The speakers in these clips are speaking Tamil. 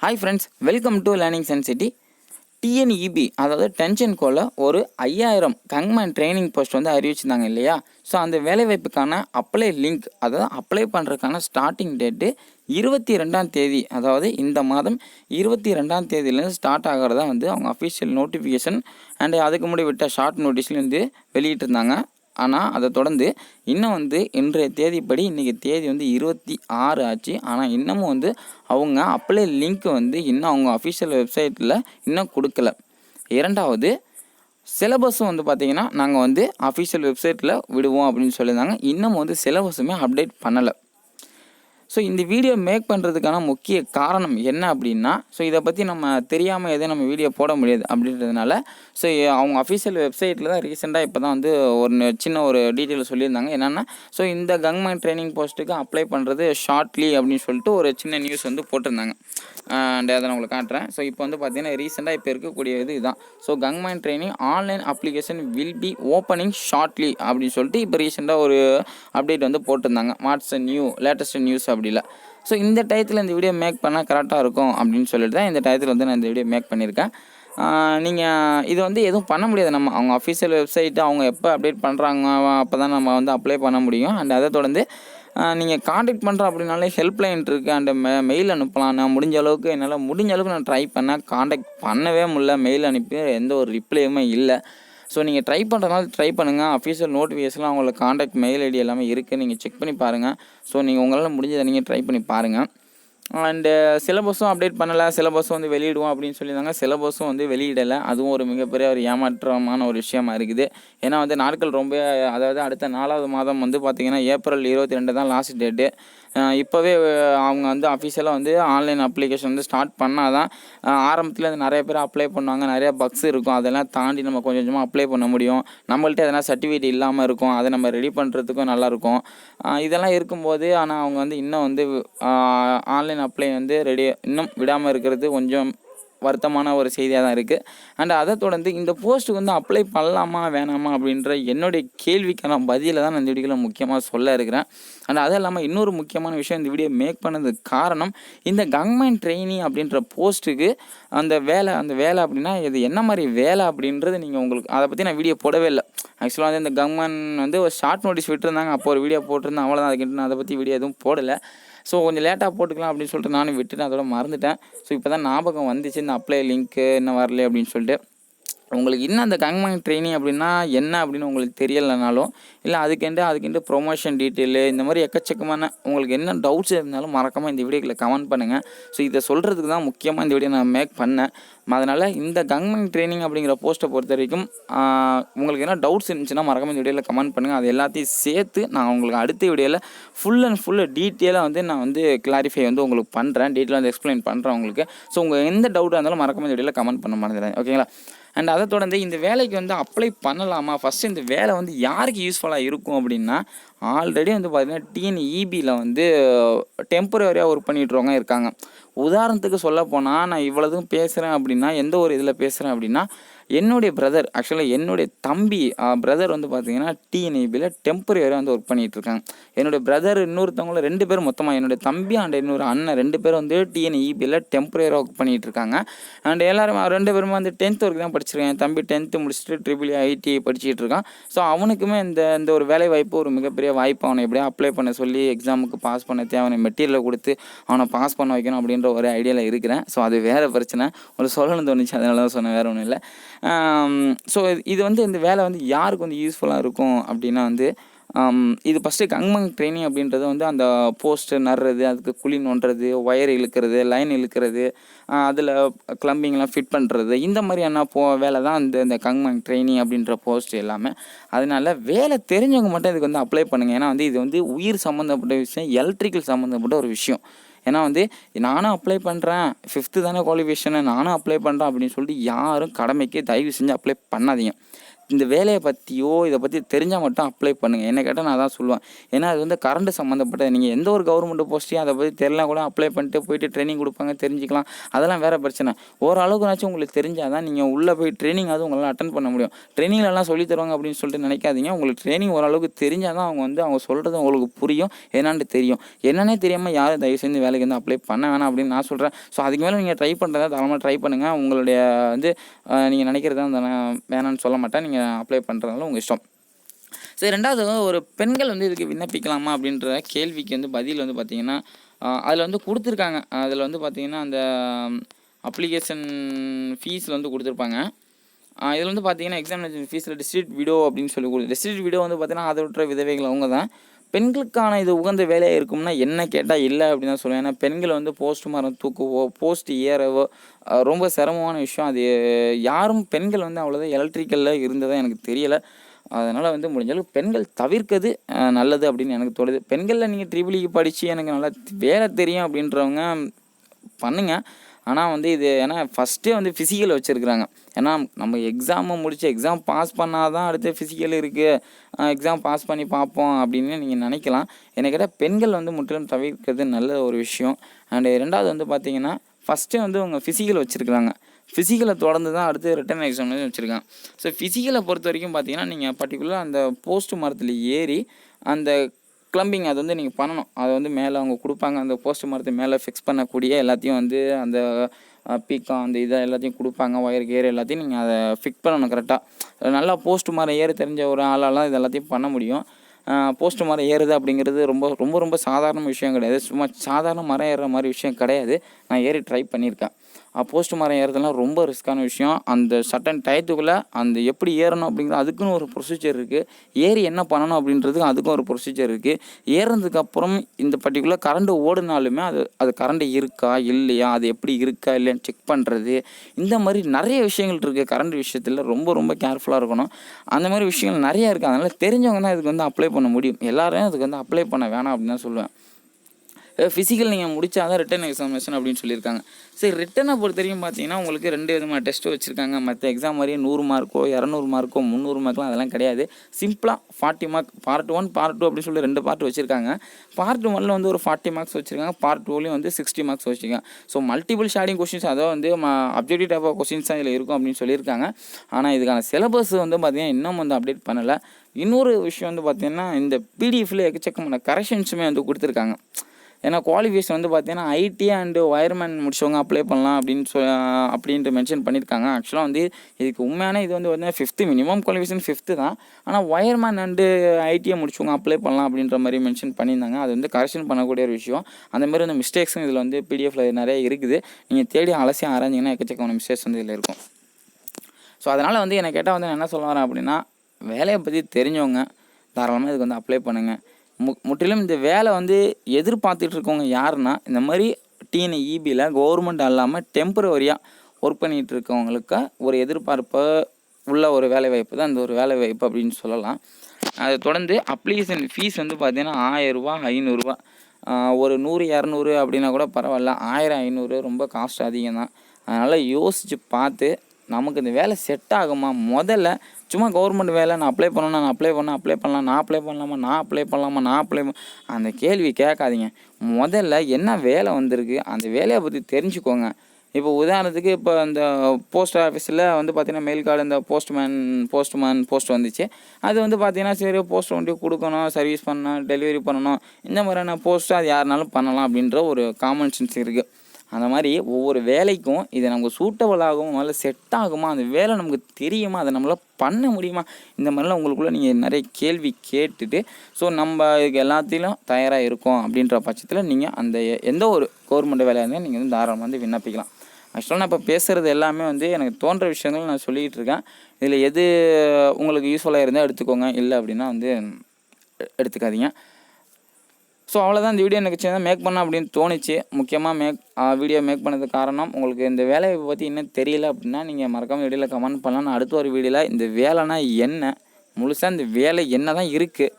Hi friends welcome to learning sensity TNEB அதாவது டென்ஷன் கோல ஒரு ஐயாயிரம் கங்மேன் ட்ரைனிங் போஸ்ட் வந்து அறிவிச்சிருந்தாங்க இல்லையா? ஸோ அந்த வேலைவாய்ப்புக்கான அப்ளை லிங்க் அதாவது அப்ளை பண்ணுறதுக்கான ஸ்டார்டிங் டேட்டு இருபத்தி ரெண்டாம் தேதி அதாவது இந்த மாதம் இருபத்தி ரெண்டாம் தேதியிலேருந்து ஸ்டார்ட் ஆகிறதா வந்து அவங்க அஃபிஷியல் நோட்டிஃபிகேஷன் அண்ட் அதுக்கு முன்னாடி விட்ட ஷார்ட் நோட்டீஸ்லேருந்து வெளியிட்டிருந்தாங்க. ஆனால் அதை தொடர்ந்து இன்னும் வந்து இன்றைய தேதிப்படி இன்றைக்கி தேதி வந்து இருபத்தி ஆறு ஆச்சு. ஆனால் இன்னமும் வந்து அவங்க அப்ளை லிங்க் வந்து இன்னும் அவங்க அஃபிஷியல் வெப்சைட்டில் இன்னும் கொடுக்கல. இரண்டாவது சிலபஸும் வந்து பார்த்திங்கன்னா நாங்கள் வந்து அஃபிஷியல் வெப்சைட்டில் விடுவோம் அப்படின்னு சொல்லியிருந்தாங்க. இன்னும் வந்து சிலபஸுமே அப்டேட் பண்ணலை. ஸோ இந்த வீடியோ மேக் பண்ணுறதுக்கான முக்கிய காரணம் என்ன அப்படின்னா ஸோ இதை பற்றி நம்ம தெரியாமல் எதுவும் நம்ம வீடியோ போட முடியாது அப்படின்றதுனால ஸோ அவங்க அஃபிஷியல் வெப்சைட்டில் தான் ரீசெண்டாக இப்போ தான் வந்து ஒரு சின்ன ஒரு டீட்டெயில் சொல்லியிருந்தாங்க. என்னென்னா ஸோ இந்த கவர்மெண்ட் ட்ரைனிங் போஸ்ட்டுக்கு அப்ளை பண்ணுறது ஷார்ட்லி அப்படின்னு சொல்லிட்டு ஒரு சின்ன நியூஸ் வந்து போட்டிருந்தாங்க. அண்ட் அதை நான் உங்களுக்கு காட்டுறேன். ஸோ இப்போ வந்து பார்த்தீங்கன்னா ரீசெண்டாக இப்போ இருக்கக்கூடிய இது இதுதான் so government training online application will be opening shortly அப்படின்னு சொல்லிட்டு இப்போ ரீசெண்டாக ஒரு அப்டேட் வந்து போட்டிருந்தாங்க. வாட்ஸ் நியூ லேட்டஸ்ட் நியூஸ் அப்படில ஸோ இந்த டயத்தில் இந்த வீடியோ மேக் பண்ணால் கரெக்டாக இருக்கும் அப்படின்னு சொல்லிட்டு தான் இந்த டயத்தில் வந்து நான் இந்த வீடியோ மேக் பண்ணியிருக்கேன் நீங்கள் இது வந்து எதுவும் பண்ண முடியாது. நம்ம அவங்க அஃபிஷியல் வெப்சைட்டு அவங்க எப்போ அப்டேட் பண்ணுறாங்க அப்போ தான் நம்ம வந்து அப்ளை பண்ண முடியும். அண்ட் அதை தொடர்ந்து நீங்கள் காண்டாக்ட் பண்ணுறோம் அப்படின்னாலே ஹெல்ப்லைன் இருக்குது அண்ட் மெ மெயில் அனுப்பலாம். நான் முடிஞ்ச அளவுக்கு என்னால் முடிஞ்ச அளவுக்கு நான் ட்ரை பண்ணேன். காண்டாக்ட் பண்ணவே முடில மெயில் அனுப்பி எந்த ஒரு ரிப்ளையுமே இல்லை. ஸோ நீங்கள் ட்ரை பண்ணுறதுனால ட்ரை பண்ணுங்கள் அஃபீஷியல் நோட்டிஃபிகேஷன்லாம் அவங்களோட காண்டாக்ட் மெயில் ஐடி எல்லாமே இருக்குது நீங்கள் செக் பண்ணி பாருங்கள் ஸோ நீங்கள் உங்களால் முடிஞ்சதை நீங்கள் ட்ரை பண்ணி பாருங்கள் அண்டு சிலபஸும் அப்டேட் பண்ணலை. சிலபஸும் வந்து வெளியிடுவோம் அப்படின்னு சொல்லியிருந்தாங்க. சிலபஸும் வந்து வெளியிடலை. அதுவும் ஒரு மிகப்பெரிய ஒரு ஏமாற்றமான ஒரு விஷயமா இருக்குது. ஏன்னா வந்து நாட்கள் ரொம்ப அதாவது அடுத்த நாலாவது மாதம் வந்து பார்த்திங்கன்னா ஏப்ரல் இருபத்தி ரெண்டு தான் லாஸ்ட் டேட்டு இப்போவே அவங்க வந்து அஃபிஷியலாக வந்து ஆன்லைன் அப்ளிகேஷன் வந்து ஸ்டார்ட் பண்ணால் தான் ஆரம்பத்தில் வந்து நிறைய பேர் அப்ளை பண்ணுவாங்க. நிறைய பக்ஸ் இருக்கும். அதெல்லாம் தாண்டி நம்ம கொஞ்சம் கொஞ்சமாக அப்ளை பண்ண முடியும். நம்மள்ட்ட எதனா சர்டிஃபிகேட் இல்லாமல் இருக்கும். அதை நம்ம ரெடி பண்ணுறதுக்கும் நல்லாயிருக்கும் இதெல்லாம் இருக்கும்போது ஆனால் அவங்க வந்து இன்னும் வந்து ஆன்லைன் அப்ளை வந்து ரெடி இன்னும் விடாமல் இருக்கிறது கொஞ்சம் வருத்தமான ஒரு செய்தியாக தான் இருக்குது அண்ட் அதை தொடர்ந்து இந்த போஸ்ட்டுக்கு வந்து அப்ளை பண்ணலாமா வேணாமா அப்படின்ற என்னுடைய கேள்விக்கான பதிலை தான் நான் இந்த வீடியோவில் முக்கியமாக சொல்ல இருக்கிறேன். அண்ட் அது இல்லாமல் இன்னொரு முக்கியமான விஷயம் இந்த வீடியோ மேக் பண்ணதுக்கு காரணம் இந்த கவர்மெண்ட் ட்ரெயினி அப்படின்ற போஸ்ட்டுக்கு அந்த வேலை அந்த வேலை அப்படின்னா இது என்ன மாதிரி வேலை அப்படின்றது நீங்கள் உங்களுக்கு அதை பற்றி நான் வீடியோ போடவே இல்லை. ஆக்சுவலாக வந்து இந்த கவர்மெண்ட் வந்து ஒரு ஷார்ட் நோட்டீஸ் விட்டுருந்தாங்க அப்போ ஒரு வீடியோ போட்டிருந்தேன் அவ்வளோதான் அதுக்கிட்ட நான் அதை பற்றி வீடியோ எதுவும் போடலை. ஸோ கொஞ்சம் லேட்டாக போட்டுக்கலாம் அப்படின்னு சொல்லிட்டு நானும் விட்டுட்டு அதோட மறந்துட்டேன். ஸோ இப்போ தான் ஞாபகம் வந்துச்சு. இந்த அப்ளை லிங்க்கு இன்னும் வரல அப்படின்னு சொல்லிட்டு. உங்களுக்கு இன்னும் அந்த கங்மங் ட்ரைனிங் அப்படின்னா என்ன அப்படின்னு உங்களுக்கு தெரியலைனாலும் இல்லை அதுக்கெண்டு அதுக்கெண்டு ப்ரொமோஷன் டீட்டெயிலு இந்த மாதிரி எக்கச்சக்கமான உங்களுக்கு என்ன டவுட்ஸ் இருந்தாலும் மறக்காமல் இந்த வீடியோக்களை கமெண்ட் பண்ணுங்கள் ஸோ இதை சொல்கிறதுக்கு தான் முக்கியமாக இந்த வீடியோ நான் மேக் பண்ணேன். அதனால் இந்த கங்மங் ட்ரைனிங் அப்படிங்கிற போஸ்ட்டை பொறுத்த வரைக்கும் உங்களுக்கு என்ன டவுட்ஸ் இருந்துச்சுன்னா மறக்காமல் இந்த வீடியோவில் கமெண்ட் பண்ணுங்கள் அது எல்லாத்தையும் சேர்த்து நான் உங்களுக்கு அடுத்த வீடியோவில் ஃபுல் அண்ட் ஃபுல்லு டீட்டெயிலாக வந்து நான் வந்து கிளாரிஃபை வந்து உங்களுக்கு பண்ணுறேன் டீட்டெயிலாக வந்து எக்ஸ்பிளைன் பண்ணுறேன் உங்களுக்கு. ஸோ உங்கள் எந்த டவுட்டாக இருந்தாலும் மறக்காமல் இந்த வீடியோவில் கமெண்ட் பண்ண மாட்டேங்கிறேன் ஓகேங்களா அண்ட் அதை தொடர்ந்து இந்த வேலைக்கு வந்து அப்ளை பண்ணலாமா? ஃபஸ்ட்டு இந்த வேலை வந்து யாருக்கு யூஸ்ஃபுல்லாக இருக்கும் அப்படின்னா ஆல்ரெடி வந்து பார்த்தீங்கன்னா டிஎன்இபியில் வந்து டெம்பரரியாக ஒர்க் பண்ணிட்டுருவங்க இருக்காங்க. உதாரணத்துக்கு சொல்ல போனால் நான் இவ்வளோதும் பேசுகிறேன் அப்படின்னா எந்த ஒரு இதில் பேசுகிறேன் அப்படின்னா என்னுடைய பிரதர் ஆக்சுவலாக என்னுடைய தம்பி பிரதர் வந்து பார்த்தீங்கன்னா டிஎன்இபியில் டெம்பரரியாக வந்து ஒர்க் பண்ணிகிட்டு இருக்காங்க. என்னுடைய பிரதர் இன்னொருத்தவங்களும் ரெண்டு பேரும் மொத்தமாக என்னுடைய தம்பி அண்ட் இன்னொரு அண்ணன் ரெண்டு பேரும் வந்து டிஎன்இபியில் டெம்பரரியாக ஒர்க் பண்ணிகிட்டு இருக்காங்க. அண்ட் எல்லாரும் ரெண்டு பேருமே வந்து டென்த் வரைக்கும் தான் படிச்சிருக்கேன் என் தம்பி டென்த்து முடிச்சுட்டு ட்ரிபிள் ஐடி படிச்சுட்டு இருக்கான். ஸோ அவனுக்குமே இந்த இந்த ஒரு வேலை வாய்ப்பு ஒரு மிகப்பெரிய வாய்ப்பு. அவனை எப்படியா அப்ளை பண்ண சொல்லி எக்ஸாமுக்கு பாஸ் பண்ண தேவையான மெட்டீரியலை கொடுத்து அவனை பாஸ் பண்ண வைக்கணும் அப்படின்ற ஒரு ஐடியாவில் இருக்கிறேன். ஸோ அது வேறு பிரச்சனை. ஒரு சொல்லணும்னு தோணுச்சு. அதனால தான் சொன்னேன். வேறு ஒன்றும் இல்லை. ஸோ இது வந்து இந்த வேலை வந்து யாருக்கு வந்து யூஸ்ஃபுல்லாக இருக்கும் அப்படின்னா வந்து இது ஃபஸ்ட்டு கங்மங் ட்ரைனிங் அப்படின்றது வந்து அந்த போஸ்ட்டு நடுறது அதுக்கு குழி நோண்டுறது ஒயர் இழுக்கிறது லைன் இழுக்கிறது அதில் கிளம்பிங்லாம் ஃபிட் பண்ணுறது இந்த மாதிரியான போ வேலை தான் இந்த இந்த கங்மங் ட்ரைனிங் அப்படின்ற போஸ்ட் எல்லாமே. அதனால வேலை தெரிஞ்சவங்க மட்டும் இதுக்கு வந்து அப்ளை பண்ணுங்கள் ஏன்னா வந்து இது வந்து உயிர் சம்மந்தப்பட்ட விஷயம் எலக்ட்ரிக்கல் சம்மந்தப்பட்ட ஒரு விஷயம். ஏன்னா வந்து நானும் அப்ளை பண்ணுறேன் ஃபிஃப்த்து தானே குவாலிஃபிகேஷனு நானும் அப்ளை பண்ணுறேன் அப்படின்னு சொல்லிட்டு யாரும் கடமைக்கு தயவு செஞ்சு அப்ளை பண்ணாதீங்க. இந்த வேலையை பற்றியோ இதை பற்றி தெரிஞ்சால் மட்டும் அப்ளை பண்ணுங்கள் என்ன கேட்டால் நான் தான் சொல்லுவேன். ஏன்னா அது வந்து கரண்ட் சம்மந்தப்பட்ட நீங்கள் எந்த ஒரு கவர்மெண்ட் போஸ்ட்டையும் அதை பற்றி தெரியலாம் கூட அப்ளை பண்ணிட்டு போயிட்டு ட்ரைனிங் கொடுப்பாங்க தெரிஞ்சுக்கலாம். அதெல்லாம் வேறு பிரச்சனை. ஓரளவுக்குனாச்சும் உங்களுக்கு தெரிஞ்சால் தான் நீங்கள் உள்ளே போய் ட்ரைனிங் அது உங்களால் அட்டன் பண்ண முடியும். ட்ரைனிங்லலாம் சொல்லி தருவாங்க அப்படின்னு சொல்லிட்டு நினைக்காதீங்க. உங்களுக்கு ட்ரைனிங் ஓரளவுக்கு தெரிஞ்சால் தான் அவங்க வந்து அவங்க சொல்கிறது உங்களுக்கு புரியும். என்னன்னு தெரியும். என்னன்னே தெரியாமல் யாரும் தயவு செஞ்சு வேலைக்கு வந்து அப்ளை பண்ண வேணாம் அப்படின்னு நான் சொல்கிறேன் ஸோ அதுக்கு மேலே நீங்கள் ட்ரை பண்ணுறதா தாராளமாக ட்ரை பண்ணுங்கள் உங்களுடைய வந்து நீங்கள் நினைக்கிறதா அந்த நான் வேணாம்னு சொல்ல மாட்டேன். நீங்கள் அப்ளை பண்ணுறதுனால உங்கள் இஷ்டம். சரி ரெண்டாவது ஒரு பெண்கள் வந்து இதுக்கு விண்ணப்பிக்கலாமா அப்படின்ற கேள்விக்கு வந்து பதில் வந்து பார்த்தீங்கன்னா அதில் வந்து கொடுத்துருக்காங்க. அதில் வந்து பார்த்தீங்கன்னா அந்த அப்ளிகேஷன் ஃபீஸில் வந்து கொடுத்துருப்பாங்க. இதில் வந்து பார்த்தீங்கன்னா எக்ஸாமினேஷன் ஃபீஸில் டிஸ்ட்ரிக்ட் விடோ அப்படின்னு சொல்லி கொடுத்து டிஸ்ட்ரிக்ட் விடோ வந்து பார்த்தீங்கன்னா அதை விட்டுற விதவைகள் அவங்க தான் பெண்களுக்கான இது உகந்த வேலையாக இருக்கும்னா என்ன கேட்டால் இல்லை அப்படின்னு தான் சொல்லுவேன். ஏன்னா பெண்கள் வந்து போஸ்ட் மரம் தூக்குவோ போஸ்ட் ஏறவோ ரொம்ப சிரமமான விஷயம். அது யாரும் பெண்கள் வந்து அவ்வளோதான் எலக்ட்ரிக்கலில் இருந்ததாக எனக்கு தெரியலை. அதனால் வந்து முடிஞ்ச பெண்கள் தவிர்க்கிறது நல்லது அப்படின்னு எனக்கு தோணுது. பெண்களில் நீங்கள் ட்ரிபிளிக்கு e படித்து எனக்கு நல்லா வேலை தெரியும் அப்படின்றவங்க பண்ணுங்கள் ஆனால் வந்து இது ஏன்னா ஃபஸ்ட்டே வந்து ஃபிசிக்கல் வச்சுருக்குறாங்க. ஏன்னா நம்ம எக்ஸாமை முடிச்சு எக்ஸாம் பாஸ் பண்ணால் தான் அடுத்து ஃபிசிக்கல் இருக்குது எக்ஸாம் பாஸ் பண்ணி பார்ப்போம் அப்படின்னு நீங்கள் நினைக்கலாம். என்னை கேட்டால் பெண்கள் வந்து முற்றிலும் தவிர்க்கிறது நல்ல ஒரு விஷயம். அண்டு ரெண்டாவது வந்து பார்த்தீங்கன்னா ஃபஸ்ட்டே வந்து அவங்க ஃபிசிக்கல் வச்சுருக்குறாங்க. ஃபிசிக்கலை தொடர்ந்து தான் அடுத்து ரிட்டன் எக்ஸாமினேஷன் வச்சுருக்காங்க. ஸோ ஃபிசிக்கலை பொறுத்த வரைக்கும் பார்த்தீங்கன்னா நீங்கள் பர்டிகுலராக அந்த போஸ்ட் மரத்தில் ஏறி அந்த கிளம்பிங் அது வந்து நீங்கள் பண்ணணும். அது வந்து மேலே அவங்க கொடுப்பாங்க. அந்த போஸ்ட் மரத்து மேலே ஃபிக்ஸ் பண்ணக்கூடிய எல்லாத்தையும் வந்து அந்த பீக்கம் அந்த இதை எல்லாத்தையும் கொடுப்பாங்க. ஒயர் கேர் எல்லாத்தையும் நீங்கள் அதை ஃபிக்ஸ் பண்ணணும் கரெக்டாக நல்லா போஸ்ட் மரம் ஏற தெரிஞ்ச ஒரு ஆளாலாம் இது எல்லாத்தையும் பண்ண முடியும். போஸ்ட் மரம் ஏறுது அப்படிங்கிறது ரொம்ப ரொம்ப ரொம்ப சாதாரண விஷயம் கிடையாது. சும்மா சாதாரண மரம் ஏறுற மாதிரி விஷயம் கிடையாது. நான் ஏறி ட்ரை பண்ணியிருக்கேன். போஸ்ட் மரம் ஏறுறதுலாம் ரொம்ப ரிஸ்க்கான விஷயம். அந்த சட்டன் டயத்துக்குள்ளே அந்த எப்படி ஏறணும் அப்படிங்கிறது அதுக்குன்னு ஒரு ப்ரொசீஜர் இருக்குது ஏறி என்ன பண்ணணும் அப்படின்றதுக்கு அதுக்கும் ஒரு ப்ரொசீஜர் இருக்குது ஏறினதுக்கப்புறம் இந்த பர்டிகுலர் கரண்ட் ஓடினாலுமே அது அது கரண்ட் இருக்கா இல்லையா அது எப்படி இருக்கா இல்லையான்னு செக் பண்ணுறது இந்த மாதிரி நிறைய விஷயங்கள் இருக்குது கரண்ட் விஷயத்தில் ரொம்ப ரொம்ப கேர்ஃபுல்லாக இருக்கணும். அந்த மாதிரி விஷயங்கள் நிறையா இருக்குது அதனால் தெரிஞ்சவங்க தான் இதுக்கு வந்து அப்ளை பண்ண முடியும். எல்லோரும் அதுக்கு வந்து அப்ளை பண்ண வேணாம் அப்படின்னு தான் சொல்லுவேன். ஃபிசிக்கல் நீங்கள் முடிச்சா தான் ரிட்டன் எக்ஸாமினேஷன் அப்படின்னு சொல்லியிருக்காங்க. சரி ரிட்டனை பொறுத்த வரைக்கும் பார்த்தீங்கன்னா உங்களுக்கு ரெண்டு விதமான டெஸ்ட்டு வச்சுருக்காங்க. மற்ற எக்ஸாம் மாதிரியே நூறு மார்க்கோ இரநூறு மார்க்கோ முந்நூறு மார்க்லாம் அதெல்லாம் கிடையாது. சிம்பிளாக forty mark part one part two அப்படின்னு சொல்லி ரெண்டு பார்ட் வச்சுருக்காங்க. பார்ட் ஒன்ல வந்து ஒரு ஃபார்ட்டி மார்க்ஸ் வச்சுருக்காங்க. பார்ட் டூலையும் வந்து சிக்ஸ்டி மார்க்ஸ் வச்சுருக்காங்க. ஸோ மல்டிபிள் ஷேடிங் கொஸ்டின்ஸ் அதாவது வந்து அப்ஜெக்டிவ் டைப் ஆஃப் கொஸ்டின்ஸ் தான் இதில் இருக்கும் அப்படின்னு சொல்லியிருக்காங்க. ஆனால் இதுக்கான சிலபஸ் வந்து பார்த்திங்கன்னா இன்னும் வந்து அப்டேட் பண்ணலை. இன்னொரு விஷயம் வந்து பார்த்தீங்கன்னா இந்த பிடிஎஃப்ல எக்கச்சக்கமான கரெக்ஷன்ஸுமே வந்து கொடுத்துருக்காங்க. ஏன்னா குவாலிஃபிகேஷன் வந்து பார்த்தீங்கன்னா ஐடி அண்டு ஒயர்மேன் முடிச்சவங்க அப்ளை பண்ணலாம் அப்படின்னு சொ அப்படின்ட்டு மென்ஷன் பண்ணியிருக்காங்க ஆக்சுவலாக வந்து இதுக்கு உண்மையான இது வந்து பார்த்தீங்கன்னா ஃபிஃப்த்து மினிமம் குவாலிஃபிகேஷன் ஃபிஃப்த்து தான். ஆனால் ஒயர்மேன் அண்டு ஐடிஐ முடிச்சவங்க அப்ளை பண்ணலாம் அப்படின்ற மாதிரி மென்ஷன் பண்ணியிருந்தாங்க. அது வந்து கரெக்ஷன் பண்ணக்கூடிய ஒரு விஷயம். அந்த மாதிரி வந்து மிஸ்டேக்ஸும் இதில் வந்து பிடிஎஃப்ல நிறைய இருக்குது. நீங்கள் தேடி அலசி ஆராய்ஞ்சிங்கன்னா எக்கச்சக்கமான மிஸ்டேக்ஸ் வந்து இதில் இருக்கும். ஸோ அதனால் வந்து என்னை கேட்டால் வந்து நான் என்ன சொல்ல வரேன் அப்படின்னா வேலையை பற்றி தெரிஞ்சவங்க தாராளமாக இதுக்கு வந்து அப்ளை பண்ணுங்கள் மு முற்றிலும் இந்த வேலை வந்து எதிர்பார்த்துட்டு இருக்கவங்க யாருன்னா இந்த மாதிரி டிஎன்இபியில் கவர்மெண்ட் அல்லாமல் டெம்பரவரியாக ஒர்க் பண்ணிகிட்டு இருக்கவங்களுக்கு ஒரு எதிர்பார்ப்பை உள்ள ஒரு வேலை வாய்ப்பு தான் இந்த ஒரு வேலை வாய்ப்பு அப்படின்னு சொல்லலாம். அதை தொடர்ந்து அப்ளிகேஷன் ஃபீஸ் வந்து பார்த்திங்கன்னா ஆயிரரூபா ஐநூறுரூவா ஒரு நூறு இரநூறு அப்படின்னா கூட பரவாயில்ல. ஆயிரம் ஐநூறு ரொம்ப காஸ்ட் அதிகம் தான் அதனால் யோசித்து பார்த்து நமக்கு இந்த வேலை செட் ஆகுமா? முதல்ல சும்மா கவர்மெண்ட் வேலை நான் அப்ளை பண்ணணும் நான் அப்ளை பண்ண அப்ளை பண்ணலாம் நான் அப்ளை பண்ணலாமா நான் அப்ளை பண்ணலாமா நான் அப்ளை அந்த கேள்வி கேட்காதீங்க. முதல்ல என்ன வேலை வந்திருக்கு அந்த வேலையை பற்றி தெரிஞ்சுக்கோங்க. இப்போ உதாரணத்துக்கு இப்போ இந்த போஸ்ட் ஆஃபீஸில் வந்து பார்த்திங்கன்னா மெயில் கார்டு இந்த போஸ்ட்மேன் போஸ்ட்மேன் போஸ்ட் வந்துச்சு. அது வந்து பார்த்திங்கன்னா சரி போஸ்ட் வண்டி கொடுக்கணும் சர்வீஸ் பண்ணணும் டெலிவரி பண்ணணும். இந்த மாதிரியான போஸ்ட்டு அது யாருனாலும் பண்ணலாம் அப்படின்ற ஒரு காமன் சென்ஸ் இருக்குது அந்த மாதிரி ஒவ்வொரு வேலைக்கும் இது நமக்கு சூட்டபிள் ஆகும் முதல்ல செட் ஆகுமா அந்த வேலை நமக்கு தெரியுமா அதை நம்மளால் பண்ண முடியுமா? இந்த மாதிரிலாம் உங்களுக்குள்ளே நீங்கள் நிறைய கேள்வி கேட்டுட்டு ஸோ நம்ம இதுக்கு எல்லாத்திலும் தயாராக இருக்கோம் அப்படின்ற பட்சத்தில் நீங்கள் அந்த எந்த ஒரு கவர்மெண்ட் வேலையாக இருந்தாலும் நீங்கள் வந்து தாராளமாக வந்து விண்ணப்பிக்கலாம். ஆக்சுவலாக நான் இப்போ பேசுகிறது எல்லாமே வந்து எனக்கு தோன்ற விஷயங்கள் நான் சொல்லிக்கிட்டு இருக்கேன். இதில் எது உங்களுக்கு யூஸ்ஃபுல்லாக இருந்தால் எடுத்துக்கோங்க. இல்லை அப்படின்னா வந்து எடுத்துக்காதீங்க. ஸோ அவ்வளோதான் இந்த வீடியோ எனக்கு சின்னதாக மேக் பண்ண அப்படின்னு தோணுச்சு. முக்கியமாக மேக் வீடியோ மேக் பண்ணதுக்கு காரணம் உங்களுக்கு இந்த வேலையை பற்றி இன்னும் தெரியல அப்படின்னா நீங்கள் மறக்காமல் வீடியோவில் கமெண்ட் பண்ணலாம் நான் அடுத்த ஒரு வீடியோவில் இந்த வேலைனா என்ன? முழுசாக இந்த வேலை என்ன தான் இருக்குது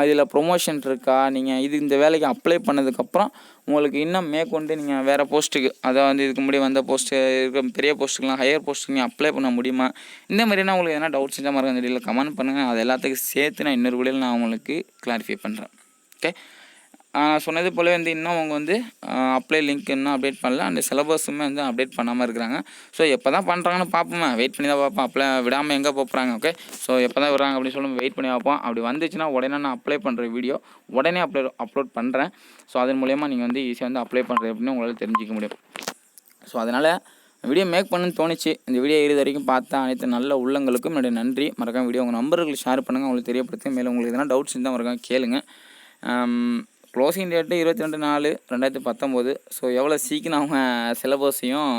அதில் ப்ரொமோஷன் இருக்கா? நீங்கள் இது இந்த வேலைக்கு அப்ளை பண்ணதுக்கப்புறம் உங்களுக்கு இன்னும் மேற்கொண்டு நீங்கள் வேறு போஸ்ட்டுக்கு அதாவது வந்து இதுக்கு முன்னாடி வந்த போஸ்ட்டு இருக்க பெரிய போஸ்ட்டுக்கெலாம் ஹையர் போஸ்ட்டுக்கு நீங்கள் அப்ளை பண்ண முடியுமா? இந்த மாதிரினா உங்களுக்கு எதனா டவுட்ஸ் இருந்தால் மறக்க அந்த வீடியோவில் கமெண்ட் பண்ணுங்கள் அது எல்லாத்துக்கும் சேர்த்து நான் இன்னொரு வீடியோவில் நான் உங்களுக்கு கிளாரிஃபை பண்ணுறேன் ஓகே நான் சொன்னது போலவே வந்து இன்னும் அவங்க வந்து அப்ளை லிங்க் இன்னும் அப்டேட் பண்ணல. அந்த சிலபஸுமே வந்து அப்டேட் பண்ணாமல் இருக்கிறாங்க. ஸோ எப்போ தான் பண்ணுறாங்கன்னு பார்ப்போமே. வெயிட் பண்ணி தான் பார்ப்போம். அப்ளை விடாமல் எங்கே போகிறாங்க ஓகே ஸோ எப்போ தான் விடுறாங்க அப்படின்னு சொல்லி வெயிட் பண்ணி பார்ப்போம். அப்படி வந்துச்சுன்னா உடனே நான் அப்ளை பண்ணுற வீடியோ உடனே அப்ளை அப்லோட் பண்ணுறேன் ஸோ அதன் மூலயமா நீங்கள் வந்து ஈஸியாக வந்து அப்ளை பண்ணுறது அப்படின்னு உங்களால் தெரிஞ்சிக்க முடியும். ஸோ அதனால் வீடியோ மேக் பண்ணுன்னு தோணுச்சு. இந்த வீடியோ இறுதி வரைக்கும் பார்த்தா அனைத்து நல்ல உள்ளங்களுக்கும் என்னுடைய நன்றி. மறக்காம வீடியோ உங்கள் நம்பர்களுக்கு ஷேர் பண்ணுங்கள் உங்களுக்கு தெரியப்படுத்து மேலும் உங்களுக்கு எதனா டவுட்ஸ் இருந்தால் மறக்காம கேளுங்கள் க்ளோசிங் டேட்டு இருபத்தி ரெண்டு நாலு ரெண்டாயிரத்தி பத்தொம்போது. ஸோ எவ்வளோ சீக்கிரம் அவங்க சிலபஸையும்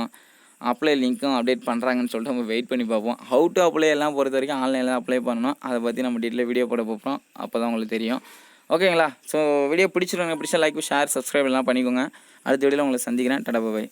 அப்ளை லிங்க்கும் அப்டேட் பண்ணுறாங்கன்னு சொல்லிட்டு நம்ம வெயிட் பண்ணி பார்ப்போம். ஹவு டு அப்ளை எல்லாம் பொறுத்த வரைக்கும் ஆன்லைனில் அப்ளை பண்ணணும். அதை பற்றி நம்ம டீட்டெயில் வீடியோ போட பார்ப்போம் அப்போ தான் உங்களுக்கு தெரியும். ஓகேங்களா ஸோ வீடியோ பிடிச்சிருவாங்க பிடிச்சா லைக் ஷேர் சப்ஸ்கிரைப் எல்லாம் பண்ணிக்கோங்க. அடுத்த வீடியோவில் உங்களை சந்திக்கிறேன். டடா பாய்